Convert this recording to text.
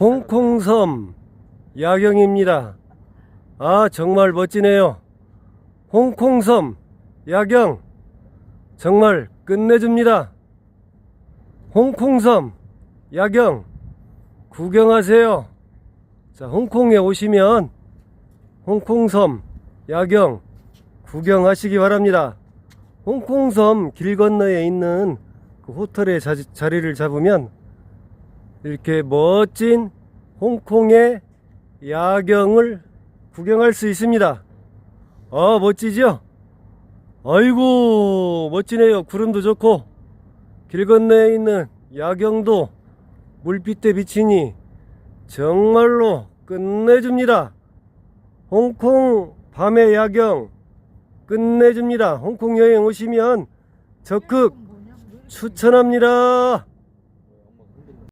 홍콩섬 야경입니다. 아, 정말 멋지네요. 홍콩섬 야경 정말 끝내줍니다. 홍콩섬 야경 구경하세요. 자, 홍콩에 오시면 홍콩섬 야경 구경하시기 바랍니다. 홍콩섬 길 건너에 있는 그 호텔에 자, 자리를 잡으면 이렇게 멋진 홍콩의 야경을 구경할 수 있습니다. 아, 멋지죠? 아이고, 멋지네요. 구름도 좋고, 길 건너에 있는 야경도 물빛에 비치니 정말로 끝내줍니다. 홍콩 밤의 야경 끝내줍니다. 홍콩 여행 오시면 적극 추천합니다.